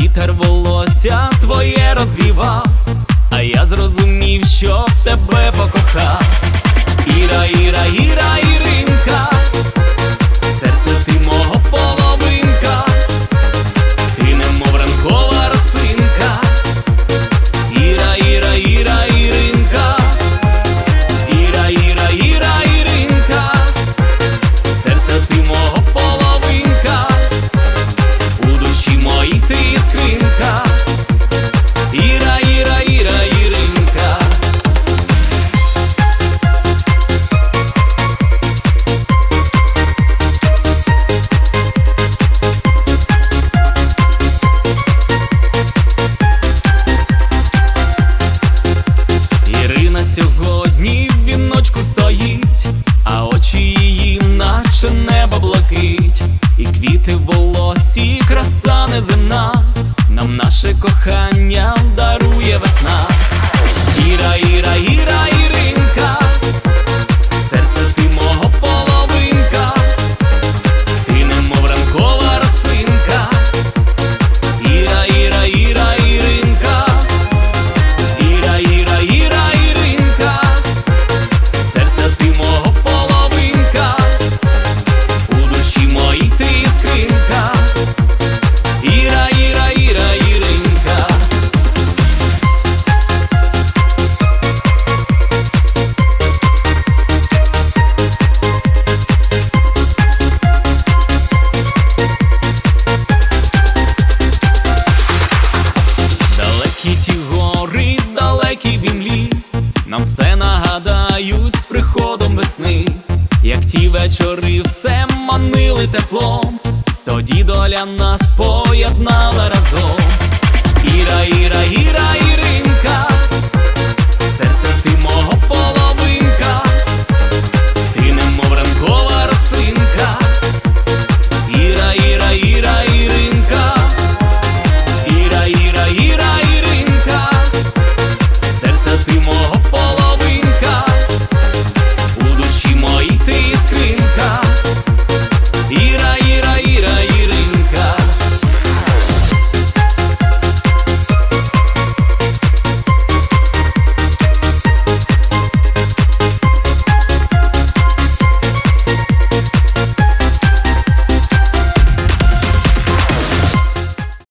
Вітер волосся твоє розвівав, а я зрозумів, що тебе покохав. Іра, Іра, Іра. наше кохання. далекій бімлі, нам все нагадають з приходом весни, як ті вечори все манили теплом, тоді доля нас поєднала разом. І рай